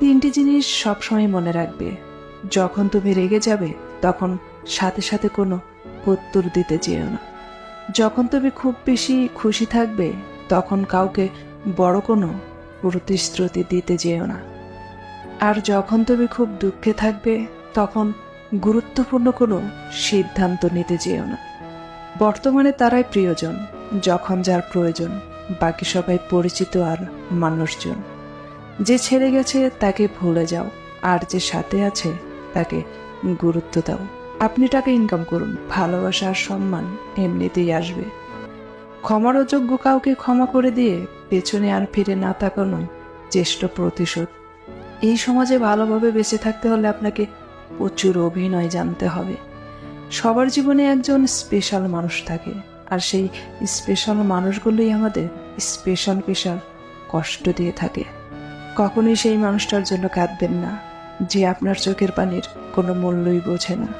তিনটি জিনিস সবসময় মনে রাখবে। যখন তুমি রেগে যাবে, তখন সাথে সাথে কোনো উত্তর দিতে যেও না। যখন তুমি খুব বেশি খুশি থাকবে, তখন কাউকে বড় কোনো প্রতিশ্রুতি দিতে যেও না। আর যখন তুমি খুব দুঃখে থাকবে, তখন গুরুত্বপূর্ণ কোনো সিদ্ধান্ত নিতে যেও না। বর্তমানে তারাই প্রিয়জন, যখন যার প্রয়োজন, বাকি সবাই পরিচিত আর মানুষজন। যে ছেড়ে গেছে তাকে ভুলে যাও, আর যে সাথে আছে তাকে গুরুত্ব দাও। আপনি টাকা ইনকাম করুন, ভালোবাসা আর সম্মান এমনিতেই আসবে। ক্ষমার অযোগ্য কাউকে ক্ষমা করে দিয়ে পেছনে আর ফিরে না তাকানো চেষ্ট প্রতিশোধ। এই সমাজে ভালোভাবে বেঁচে থাকতে হলে আপনাকে প্রচুর অভিনয় জানতে হবে। সবার জীবনে একজন স্পেশাল মানুষ থাকে, আর সেই স্পেশাল মানুষগুলোই আমাদের স্পেশাল স্পেশাল কষ্ট দিয়ে থাকে। কখনোই সেই মানুষটার জন্য কাঁদবেন না যে আপনার চোখের পানির কোনো মূল্যই বোঝে না।